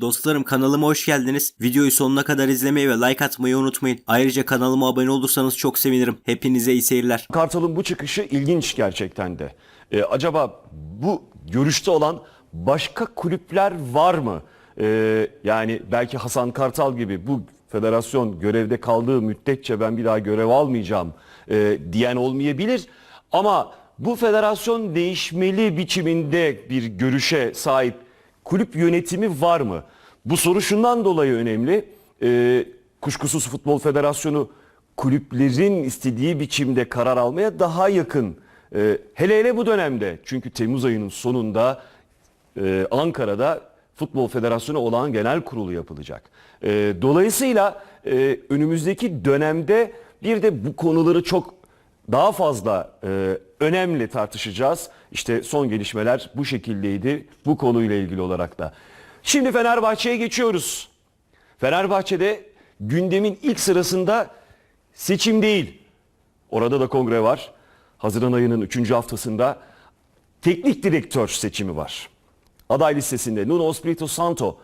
Dostlarım kanalıma hoş geldiniz. Videoyu sonuna kadar izlemeyi ve like atmayı unutmayın. Ayrıca kanalıma abone olursanız çok sevinirim. Hepinize iyi seyirler. Kartal'ın bu çıkışı ilginç gerçekten de. Ee, acaba bu görüşte olan başka kulüpler var mı? Ee, yani belki Hasan Kartal gibi bu federasyon görevde kaldığı müddetçe ben bir daha görev almayacağım e, diyen olmayabilir. Ama bu federasyon değişmeli biçiminde bir görüşe sahip kulüp yönetimi var mı? Bu soru şundan dolayı önemli. Ee, Kuşkusuz Futbol Federasyonu kulüplerin istediği biçimde karar almaya daha yakın. Ee, hele hele bu dönemde çünkü Temmuz ayının sonunda e, Ankara'da Futbol Federasyonu olan genel kurulu yapılacak. Ee, dolayısıyla e, önümüzdeki dönemde bir de bu konuları çok daha fazla e, önemli tartışacağız. İşte son gelişmeler bu şekildeydi bu konuyla ilgili olarak da. Şimdi Fenerbahçe'ye geçiyoruz. Fenerbahçe'de gündemin ilk sırasında seçim değil. Orada da kongre var. Haziran ayının 3. haftasında teknik direktör seçimi var. Aday listesinde Nuno Espirito Santo,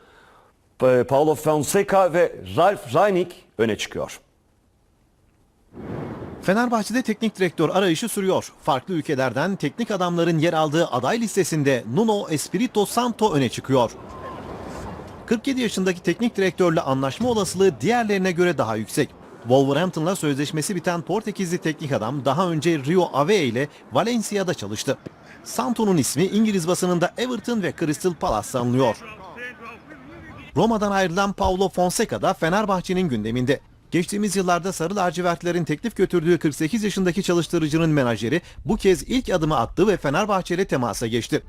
Pa- Paulo Fonseca ve Ralf Rangnick öne çıkıyor. Fenerbahçe'de teknik direktör arayışı sürüyor. Farklı ülkelerden teknik adamların yer aldığı aday listesinde Nuno Espirito Santo öne çıkıyor. 47 yaşındaki teknik direktörle anlaşma olasılığı diğerlerine göre daha yüksek. Wolverhampton'la sözleşmesi biten Portekizli teknik adam daha önce Rio Ave ile Valencia'da çalıştı. Santo'nun ismi İngiliz basınında Everton ve Crystal Palace anılıyor. Roma'dan ayrılan Paulo Fonseca da Fenerbahçe'nin gündeminde. Geçtiğimiz yıllarda Sarı Lacivertlerin teklif götürdüğü 48 yaşındaki çalıştırıcının menajeri bu kez ilk adımı attı ve Fenerbahçe ile temasa geçti.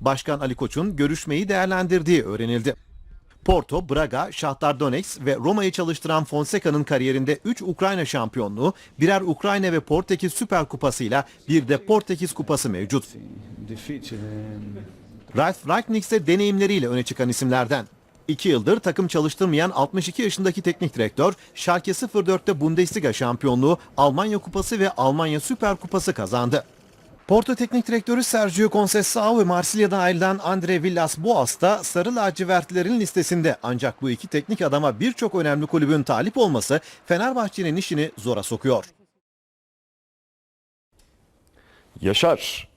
Başkan Ali Koç'un görüşmeyi değerlendirdiği öğrenildi. Porto, Braga, Shakhtar Donetsk ve Roma'yı çalıştıran Fonseca'nın kariyerinde 3 Ukrayna şampiyonluğu, birer Ukrayna ve Portekiz Süper Kupası'yla bir de Portekiz Kupası mevcut. Ralf Rangnick ise deneyimleriyle öne çıkan isimlerden. 2 yıldır takım çalıştırmayan 62 yaşındaki teknik direktör, Schalke 04'te Bundesliga şampiyonluğu, Almanya Kupası ve Almanya Süper Kupası kazandı. Porto Teknik Direktörü Sergio Conceição ve Marsilya'dan ayrılan Andre Villas-Boas da Sarı Lacivertlilerin listesinde ancak bu iki teknik adama birçok önemli kulübün talip olması Fenerbahçe'nin işini zora sokuyor. Yaşar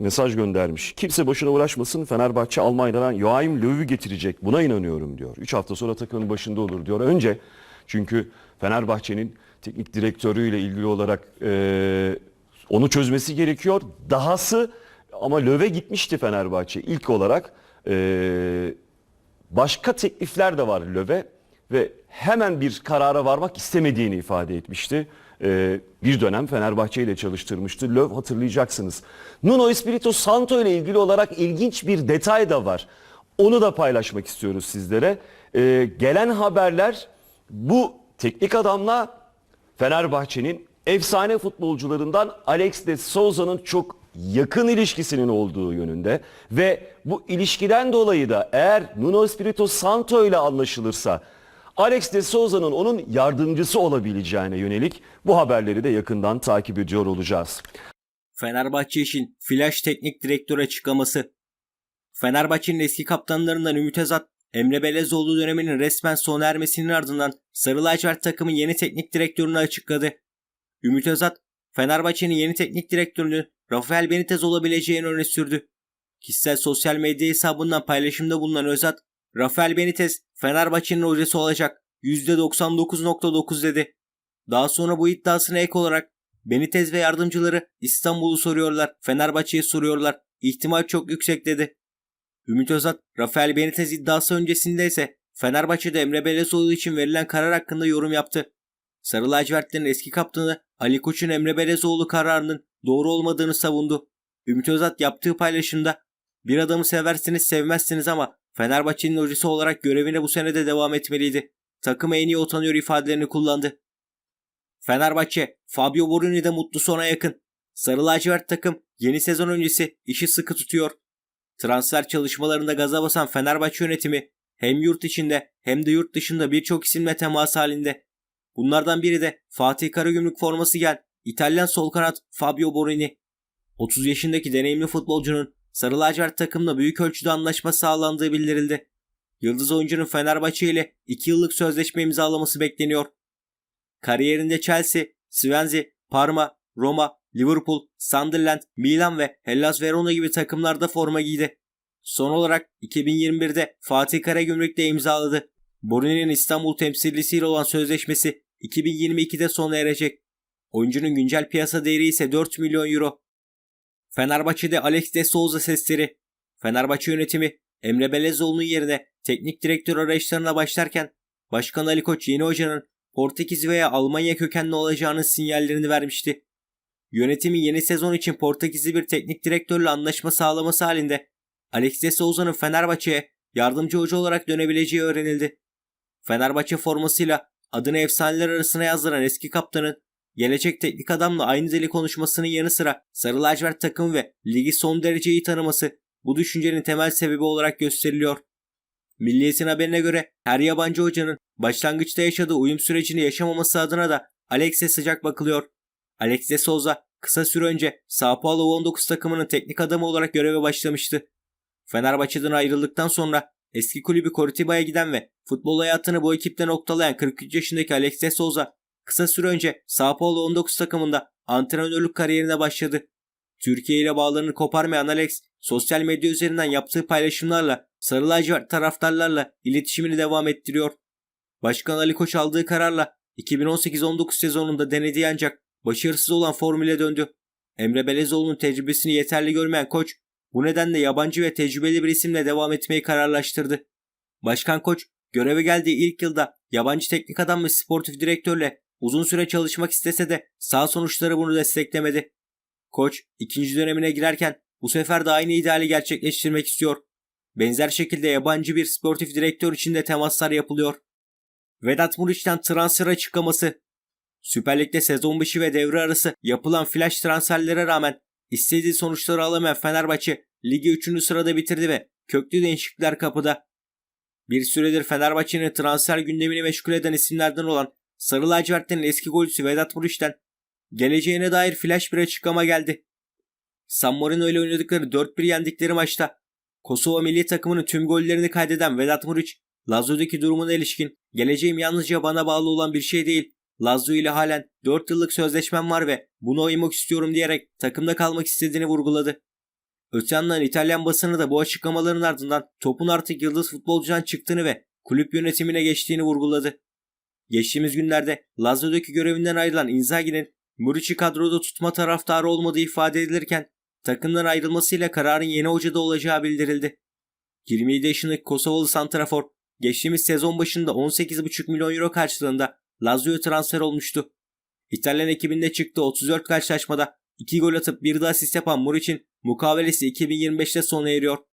mesaj göndermiş. Kimse boşuna uğraşmasın Fenerbahçe Almanya'dan Joachim Löw'ü getirecek. Buna inanıyorum diyor. 3 hafta sonra takımın başında olur diyor. Önce çünkü Fenerbahçe'nin teknik direktörüyle ilgili olarak e, onu çözmesi gerekiyor. Dahası ama Löw'e gitmişti Fenerbahçe ilk olarak. E, başka teklifler de var Löw'e ve hemen bir karara varmak istemediğini ifade etmişti. Ee, bir dönem Fenerbahçe ile çalıştırmıştı. Löw hatırlayacaksınız. Nuno Espirito Santo ile ilgili olarak ilginç bir detay da var. Onu da paylaşmak istiyoruz sizlere. Ee, gelen haberler bu teknik adamla Fenerbahçe'nin efsane futbolcularından Alex de Souza'nın çok yakın ilişkisinin olduğu yönünde ve bu ilişkiden dolayı da eğer Nuno Espirito Santo ile anlaşılırsa Alex de Souza'nın onun yardımcısı olabileceğine yönelik bu haberleri de yakından takip ediyor olacağız. Fenerbahçe için flash teknik direktör açıklaması. Fenerbahçe'nin eski kaptanlarından Ümit Özat, Emre Belezoğlu döneminin resmen sona ermesinin ardından Sarı Lacivert takımın yeni teknik direktörünü açıkladı. Ümit Özat, Fenerbahçe'nin yeni teknik direktörünün Rafael Benitez olabileceğini öne sürdü. Kişisel sosyal medya hesabından paylaşımda bulunan Özat, Rafael Benitez Fenerbahçe'nin hocası olacak %99.9 dedi. Daha sonra bu iddiasına ek olarak Benitez ve yardımcıları İstanbul'u soruyorlar, Fenerbahçe'yi soruyorlar. İhtimal çok yüksek dedi. Ümit Özat, Rafael Benitez iddiası öncesinde ise Fenerbahçe'de Emre Belezoğlu için verilen karar hakkında yorum yaptı. Sarı lacivertlerin eski kaptanı Ali Koç'un Emre Belezoğlu kararının doğru olmadığını savundu. Ümit Özat yaptığı paylaşımda bir adamı seversiniz sevmezsiniz ama Fenerbahçe'nin hocası olarak görevine bu sene de devam etmeliydi. Takım en iyi utanıyor ifadelerini kullandı. Fenerbahçe, Fabio Borini de mutlu sona yakın. Sarı lacivert takım yeni sezon öncesi işi sıkı tutuyor. Transfer çalışmalarında gaza basan Fenerbahçe yönetimi hem yurt içinde hem de yurt dışında birçok isimle temas halinde. Bunlardan biri de Fatih Karagümrük forması giyen İtalyan sol kanat Fabio Borini. 30 yaşındaki deneyimli futbolcunun Sarı lacivert takımla büyük ölçüde anlaşma sağlandığı bildirildi. Yıldız oyuncunun Fenerbahçe ile 2 yıllık sözleşme imzalaması bekleniyor. Kariyerinde Chelsea, Swansea, Parma, Roma, Liverpool, Sunderland, Milan ve Hellas Verona gibi takımlarda forma giydi. Son olarak 2021'de Fatih Karagümrük'le imzaladı. Borini'nin İstanbul temsilcisiyle olan sözleşmesi 2022'de sona erecek. Oyuncunun güncel piyasa değeri ise 4 milyon euro. Fenerbahçe'de Alex de Souza sesleri. Fenerbahçe yönetimi Emre Belezoğlu'nun yerine teknik direktör arayışlarına başlarken Başkan Ali Koç yeni hocanın Portekiz veya Almanya kökenli olacağının sinyallerini vermişti. Yönetimi yeni sezon için Portekizli bir teknik direktörle anlaşma sağlaması halinde Alex de Souza'nın Fenerbahçe'ye yardımcı hoca olarak dönebileceği öğrenildi. Fenerbahçe formasıyla adını efsaneler arasına yazdıran eski kaptanın gelecek teknik adamla aynı dili konuşmasının yanı sıra Sarı Lacivert takım ve ligi son derece iyi tanıması bu düşüncenin temel sebebi olarak gösteriliyor. Milliyet'in haberine göre her yabancı hocanın başlangıçta yaşadığı uyum sürecini yaşamaması adına da Alex'e sıcak bakılıyor. Alex de Souza kısa süre önce Sao Paulo 19 takımının teknik adamı olarak göreve başlamıştı. Fenerbahçe'den ayrıldıktan sonra eski kulübü Cortiba'ya giden ve futbol hayatını bu ekipte noktalayan 43 yaşındaki Alex de Souza kısa süre önce Sao Paulo 19 takımında antrenörlük kariyerine başladı. Türkiye ile bağlarını koparmayan Alex, sosyal medya üzerinden yaptığı paylaşımlarla Sarı lacivert taraftarlarla iletişimini devam ettiriyor. Başkan Ali Koç aldığı kararla 2018-19 sezonunda denediği ancak başarısız olan formüle döndü. Emre Belezoğlu'nun tecrübesini yeterli görmeyen koç bu nedenle yabancı ve tecrübeli bir isimle devam etmeyi kararlaştırdı. Başkan Koç göreve geldiği ilk yılda yabancı teknik adam ve sportif direktörle uzun süre çalışmak istese de sağ sonuçları bunu desteklemedi. Koç ikinci dönemine girerken bu sefer de aynı ideali gerçekleştirmek istiyor. Benzer şekilde yabancı bir sportif direktör için de temaslar yapılıyor. Vedat Muriç'ten transfer açıklaması. Süper Lig'de sezon başı ve devre arası yapılan flash transferlere rağmen istediği sonuçları alamayan Fenerbahçe ligi 3. sırada bitirdi ve köklü değişiklikler kapıda. Bir süredir Fenerbahçe'nin transfer gündemini meşgul eden isimlerden olan Sarı Lacivertlerin eski golcüsü Vedat Muriç'ten geleceğine dair flash bir açıklama geldi. San Marino ile oynadıkları 4-1 yendikleri maçta Kosova milli takımının tüm gollerini kaydeden Vedat Muriç, Lazio'daki durumuna ilişkin geleceğim yalnızca bana bağlı olan bir şey değil. Lazio ile halen 4 yıllık sözleşmem var ve bunu oymak istiyorum diyerek takımda kalmak istediğini vurguladı. Öte yandan İtalyan basını da bu açıklamaların ardından topun artık yıldız futbolcudan çıktığını ve kulüp yönetimine geçtiğini vurguladı. Geçtiğimiz günlerde Lazio'daki görevinden ayrılan Inzaghi'nin Muriç'i kadroda tutma taraftarı olmadığı ifade edilirken takımdan ayrılmasıyla kararın yeni hocada olacağı bildirildi. 27 yaşındaki Kosovalı santrafor geçtiğimiz sezon başında 18,5 milyon euro karşılığında Lazio'ya transfer olmuştu. İtalyan ekibinde çıktığı 34 karşılaşmada 2 gol atıp bir de asist yapan Muriç'in mukavelesi 2025'te sona eriyor.